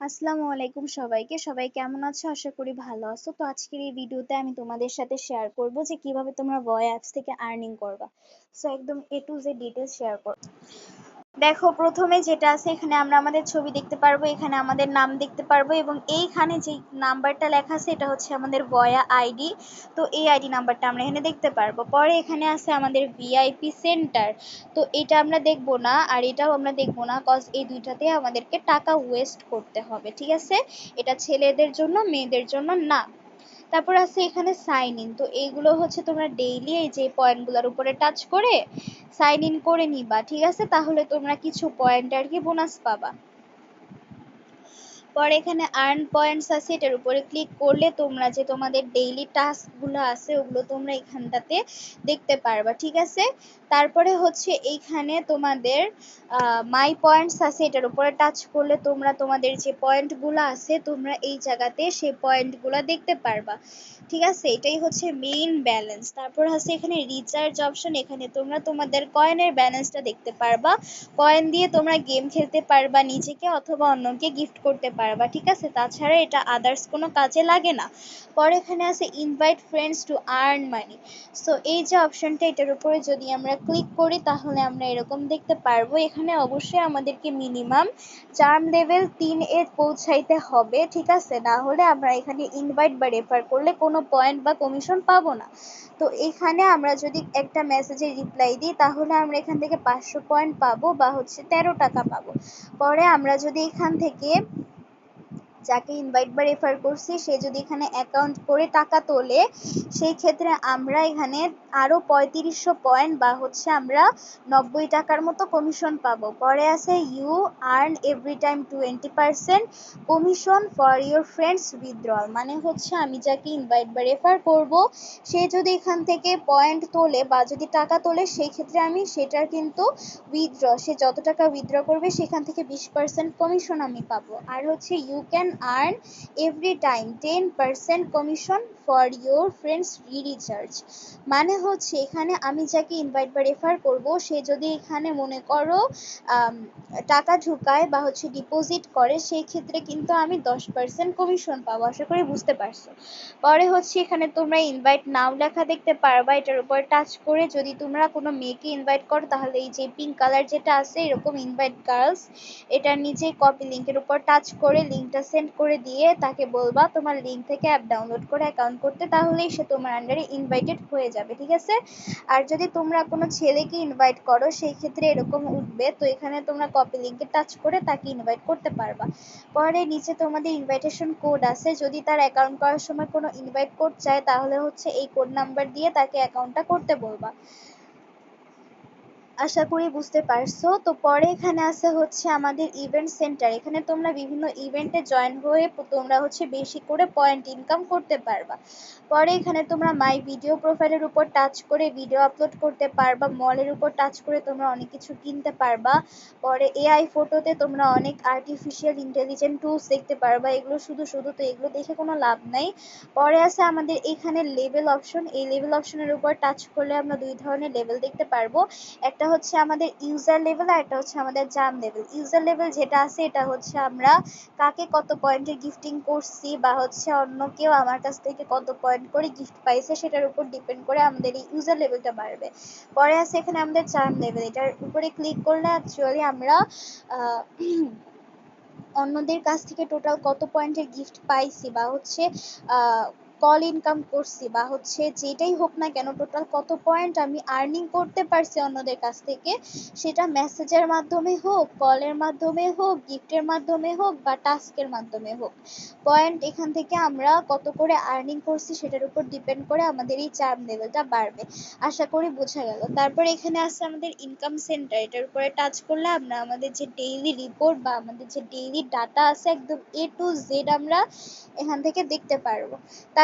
আসসালামু আলাইকুম সবাইকে। সবাই কেমন আছো? আশা করি ভালো আছো। তো আজকের এই ভিডিওতে আমি তোমাদের সাথে শেয়ার করব যে কীভাবে তোমরা ভয় অ্যাপস থেকে আর্নিং করবা। সো একদম A to Z details share করব দেখো, প্রথমে যেটা আছে, এখানে আমরা আমাদের ছবি দেখতে পারব, এখানে আমাদের নাম দেখতে পারব, এবং এইখানে যে নাম্বারটা লেখা আছে, এটা হচ্ছে আমাদের ভয়া আইডি। তো এই আইডি নাম্বারটা আমরা এখানে দেখতে পারব। পরে এখানে আছে আমাদের ভিআইপি সেন্টার। তো এটা আমরা দেখব না, আর এটাও আমরা দেখব না কজ এই দুইটাতে আমাদেরকে টাকা ওয়েস্ট করতে হবে, ঠিক আছে? এটা ছেলেদের জন্য, মেয়েদের জন্য না। তারপর আছে এখানে সাইন ইন তো এইগুলো হচ্ছে তোমরা ডেইলি এই যে পয়েন্টগুলোর উপরে টাচ করে সাইন ইন করে নিবা, ঠিক আছে? তাহলে তোমরা কিছু পয়েন্ট আর কি বোনাস পাবা। পরে এখানে আর্ন পয়েন্টস আছে, এটার উপরে ক্লিক করলে তোমরা যে তোমাদের ডেইলি টাস্কগুলো আছে, ওগুলো তোমরা এখানটাতে দেখতে পারবা, ঠিক আছে? তারপরে হচ্ছে এইখানে তোমাদের মাই পয়েন্টস আছে, এটার উপরে টাচ করলে তোমরা তোমাদের যে পয়েন্টগুলো আছে, তোমরা এই জায়গাতে সেই পয়েন্টগুলো দেখতে পারবা, ঠিক আছে? এটাই হচ্ছে মেইন ব্যালেন্স তারপর হচ্ছে এখানে রিচার্জ অপশন এখানে তোমরা তোমাদের কয়েনের ব্যালেন্সটা দেখতে পারবা। কয়েন দিয়ে তোমরা গেম খেলতে পারবা নিজেকে অথবা অন্যকে গিফট করতে পারবা। ঠিক আছে? তাছাড়া এটা আদার্স কোনো কাজে লাগে না। পরে এখানে আছে invite friends to earn money so এই যে অপশনটা এটার উপরে যদি আমরা ক্লিক করি, তাহলে আমরা এরকম দেখতে পারব। এখানে অবশ্যই আমাদেরকে মিনিমাম চার্ম লেভেল তিন এর পৌঁছাইতে হবে, ঠিক আছে? না হলে আমরা এখানে ইনভাইট বা রেফার করলে কোনো পয়েন্ট বা কমিশন পাবো না। তো এখানে আমরা যদি একটা মেসেজে রিপ্লাই দিই, তাহলে আমরা এখান থেকে পাঁচশো পয়েন্ট পাবো বা হচ্ছে তেরো টাকা পাবো। পরে আমরা যদি এখান থেকে যাকে ইনভাইট বা রেফার করছি, সে যদি এখানে অ্যাকাউন্ট করে টাকা তোলে, সেই ক্ষেত্রে আমরা এখানে আরও পঁয়ত্রিশশো পয়েন্ট বা হচ্ছে আমরা নব্বই টাকার মতো কমিশন পাবো। পরে আছে you earn every time twenty percent commission for your friends withdrawal মানে হচ্ছে আমি যাকে ইনভাইট বা রেফার করব, সে যদি এখান থেকে পয়েন্ট তোলে বা যদি টাকা তোলে, সেই ক্ষেত্রে আমি সেটার কিন্তু উইথড্র সে যত টাকা উইথড্র করবে, সেখান থেকে বিশ পার্সেন্ট কমিশন আমি পাবো। আর হচ্ছে you can earn every time 10% commission for your friends re-recharge. মানে হচ্ছে এখানে আমি যাকে ইনভাইট বা রেফার করব, সে যদি এখানে মনে করো টাকা ঢুকায় বা হচ্ছে ডিপোজিট করে সেই ক্ষেত্রে কিন্তু আমি দশ পার্সেন্ট কমিশন পাবো। আশা করি বুঝতে পারছ। পরে হচ্ছে এখানে তোমরা ইনভাইট নাও লেখা দেখতে পারবা, এটার উপর টাচ করে যদি তোমরা কোনো মেয়েকে ইনভাইট করো, তাহলে এই যে পিঙ্ক কালার যেটা আছে, এরকম ইনভাইট গার্লস এটার নিচে কপি লিঙ্কের উপর টাচ করে লিঙ্কটা সেন্ড করে দিয়ে তাকে বলবা তোমার লিঙ্ক থেকে অ্যাপ ডাউনলোড করে অ্যাকাউন্ট করতে, তাহলেই সে তোমার আন্ডারে ইনভাইটেড হয়ে যাবে, ঠিক আছে? আর যদি তোমরা কোনো ছেলেকে ইনভাইট করো, সেই ক্ষেত্রে এরকম উঠবে, তো এখানে তোমরা কপি লিঙ্কে টাচ করে তাকে ইনভাইট করতে পারবা। পরে নিচে তোমাদের ইনভাইটেশন কোড আছে, যদি তার অ্যাকাউন্ট করার সময় কোনো ইনভাইট কোড চায়, তাহলে হচ্ছে এই কোড নাম্বার দিয়ে তাকে অ্যাকাউন্টটা করতে বলবা। আশা করি বুঝতে পারছ। তো পরে এখানে আছে হচ্ছে আমাদের ইভেন্ট সেন্টার এখানে তোমরা বিভিন্ন ইভেন্টে জয়েন হয়ে তোমরা হচ্ছে বেশি করে পয়েন্ট ইনকাম করতে পারবা। পরে এখানে তোমরা মাই ভিডিও প্রোফাইলের উপর টাচ করে ভিডিও আপলোড করতে পারবা মলের উপর টাচ করে তোমরা অনেক কিছু কিনতে পারবা। পরে এআই ফটোতে তোমরা অনেক আর্টিফিশিয়াল ইন্টেলিজেন্ট টুলস দেখতে পারবা। এগুলো শুধু শুধু তো এগুলো দেখে কোনো লাভ নাই। পরে আছে আমাদের এখানে লেভেল অপশন এই লেভেল অপশনের উপর টাচ করলে আমরা দুই ধরনের লেভেল দেখতে পারব। একটা একটা হচ্ছে আমাদের ইউজার লেভেল আর একটা হচ্ছে আমাদের জাম লেভেল ইউজার লেভেল যেটা আছে, এটা হচ্ছে আমরা কাকে কত পয়েন্টের গিফটিং করছি বা হচ্ছে অন্য কেউ আমার কাছ থেকে কত পয়েন্ট করে গিফট পাইছে, সেটার উপর ডিপেন্ড করে আমাদের এই ইউজার লেভেলটা বাড়বে। পরে আছে এখানে আমাদের চার্ম লেভেল এটার উপরে ক্লিক করলে অ্যাকচুয়ালি আমরা অন্যদের কাছ থেকে টোটাল কত পয়েন্টের গিফট পাইছি বা হচ্ছে কল ইনকাম করছি বা হচ্ছে যেটাই হোক না কেন টোটাল কত পয়েন্ট আমি আর্নিং করতে পারছি অন্যদের কাছ থেকে, সেটা মেসেজের মাধ্যমে হোক কলের মাধ্যমে হোক গিফটের মাধ্যমে হোক বা টাস্কের মাধ্যমে হোক। পয়েন্ট এখান থেকে আমরা কত করে আর্নিং করছি সেটার উপর ডিপেন্ড করে আমাদের এই চার্ম লেভেলটা বাড়বে। আশা করি বোঝা গেল। তারপর এখানে আছে আমাদের ইনকাম সেন্টার এটার উপরে টাচ করলে আমরা আমাদের যে ডেইলি রিপোর্ট বা আমাদের যে ডেইলি ডাটা আছে একদম এ টু জেড আমরা এখান থেকে দেখতে পারব।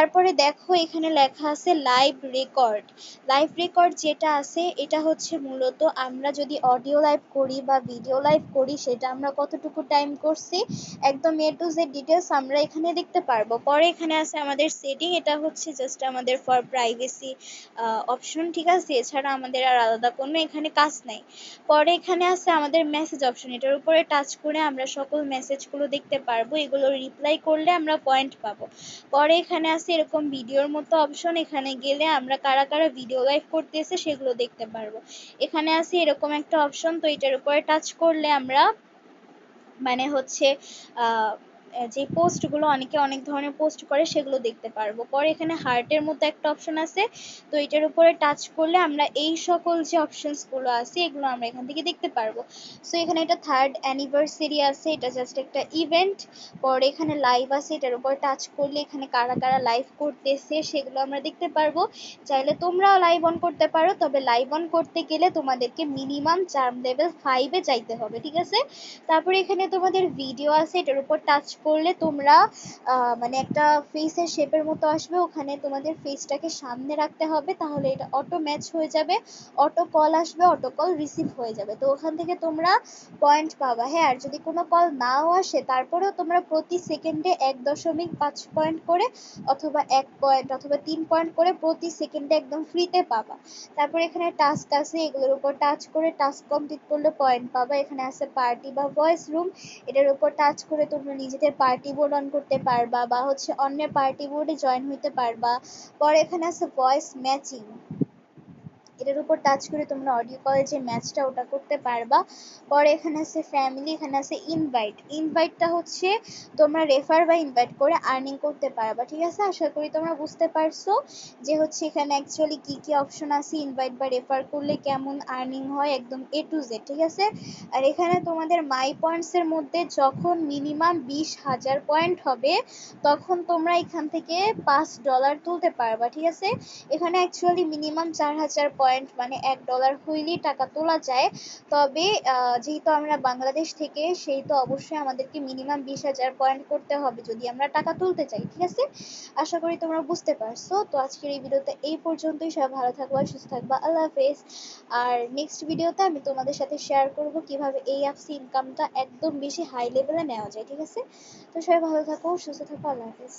তারপরে দেখো এখানে লেখা আছে লাইভ রেকর্ড লাইভ রেকর্ড যেটা আছে, এটা হচ্ছে মূলত আমরা যদি অডিও লাইভ করি বা ভিডিও লাইভ করি, সেটা আমরা কতটুকু টাইম করছি? একদম এ টু জেড ডিটেলস আমরা এখানে দেখতে পারব। পরে এখানে আছে আমাদের সেটিং এটা হচ্ছে জাস্ট আমাদের ফর প্রাইভেসি অপশন ঠিক আছে? এছাড়া আমাদের আর আলাদা কোনো এখানে কাজ নাই। পরে এখানে আছে আমাদের মেসেজ অপশন এটার উপরে টাচ করে আমরা সকল মেসেজগুলো দেখতে পারব। এগুলো রিপ্লাই করলে আমরা পয়েন্ট পাবো। পরে এখানে আছে এরকম ভিডিওর মতো অপশন এখানে গেলে আমরা কারা কারা ভিডিও লাইভ করতেছে সেগুলো দেখতে পারব। এখানে আছে এরকম একটা অপশন তো এটার উপরে টাচ করলে আমরা মানে হচ্ছে, আহ যে পোস্টগুলো অনেকে অনেক ধরনের পোস্ট করে সেগুলো দেখতে পারব। পরে এখানে হার্টের মতো একটা অপশন আছে। তো এটার উপরে টাচ করলে আমরা এই সকল যে অপশনসগুলো আছে, এগুলো আমরা এখান থেকে দেখতে পারব। সো এখানে এটা থার্ড অ্যানিভার্সারি আছে, এটা জাস্ট একটা ইভেন্ট পরে এখানে লাইভ আছে, এটার উপর টাচ করলে এখানে কারা কারা লাইভ করতেছে সেগুলো আমরা দেখতে পারব। চাইলে তোমরাও লাইভ অন করতে পারো, তবে লাইভ অন করতে গেলে তোমাদেরকে মিনিমাম চার্ম লেভেল ফাইভে যাইতে হবে, ঠিক আছে? তারপরে এখানে তোমাদের ভিডিও আছে, এটার উপর টাচ করলে তোমরা মানে একটা ফেসের শেপের মতো আসবে, ওখানে তোমাদের ফেসটাকে সামনে রাখতে হবে, তাহলে এটা অটো ম্যাচ হয়ে যাবে অটো কল আসবে অটো কল রিসিভ হয়ে যাবে। তো ওখান থেকে তোমরা পয়েন্ট পাবা। হ্যাঁ আর যদি কোনো কল নাও আসে, তারপরেও তোমরা প্রতি সেকেন্ডে এক দশমিক পাঁচ পয়েন্ট করে, অথবা এক পয়েন্ট অথবা তিন পয়েন্ট করে প্রতি সেকেন্ডে একদম ফ্রিতে পাবা। তারপর এখানে টাস্ক আছে, এগুলোর উপর টাচ করে টাস্ক কমপ্লিট করলে পয়েন্ট পাবা। এখানে আছে পার্টি বা ভয়েস রুম এটার উপর টাচ করে তোমরা নিজেদের পার্টি বোর্ড অন করতে পারবা বা হচ্ছে অন্যের পার্টি বোর্ডে জয়েন হইতে পারবা। পরে এখানে আছে ভয়েস ম্যাচিং এটার উপর টাচ করে তোমরা অডিও কলে যে ম্যাচটা ওটা করতে পারবা। পরে এখানে আছে ফ্যামিলি এখানে আছে ইনভাইট ইনভাইটটা হচ্ছে তোমরা রেফার বা ইনভাইট করে আর্নিং করতে পারবা, ঠিক আছে? আশা করি তোমরা বুঝতে পারছ যে হচ্ছে এখানে অ্যাকচুয়ালি কি কি অপশন আছে ইনভাইট বা রেফার করলে কেমন আর্নিং হয়, একদম এ টু জেড ঠিক আছে? আর এখানে তোমাদের মাই পয়েন্টসের মধ্যে যখন মিনিমাম বিশ হাজার পয়েন্ট হবে, তখন তোমরা এখান থেকে পাঁচ ডলার তুলতে পারবা, ঠিক আছে? এখানে অ্যাকচুয়ালি মিনিমাম চার হাজার পয়েন্ট পয়েন্ট মানে এক ডলার হইলেই টাকা তোলা যায়। তবে যেহেতু আমরা বাংলাদেশ থেকে, সেই তো অবশ্যই আমাদেরকে মিনিমাম বিশ হাজার পয়েন্ট করতে হবে যদি আমরা টাকা তুলতে চাই, ঠিক আছে? আশা করি তোমরা বুঝতে পারছ। তো আজকের এই ভিডিওতে এই পর্যন্তই। সবাই ভালো থাকবা, সুস্থ থাকবা। আল্লাহ হাফেজ। আর নেক্সট ভিডিওতে আমি তোমাদের সাথে শেয়ার করব কীভাবে এই অ্যাপস ইনকামটা একদম বেশি হাই লেভেলে নেওয়া যায়, ঠিক আছে? তো সবাই ভালো থাকো, সুস্থ থাকো। আল্লাহ হাফেজ।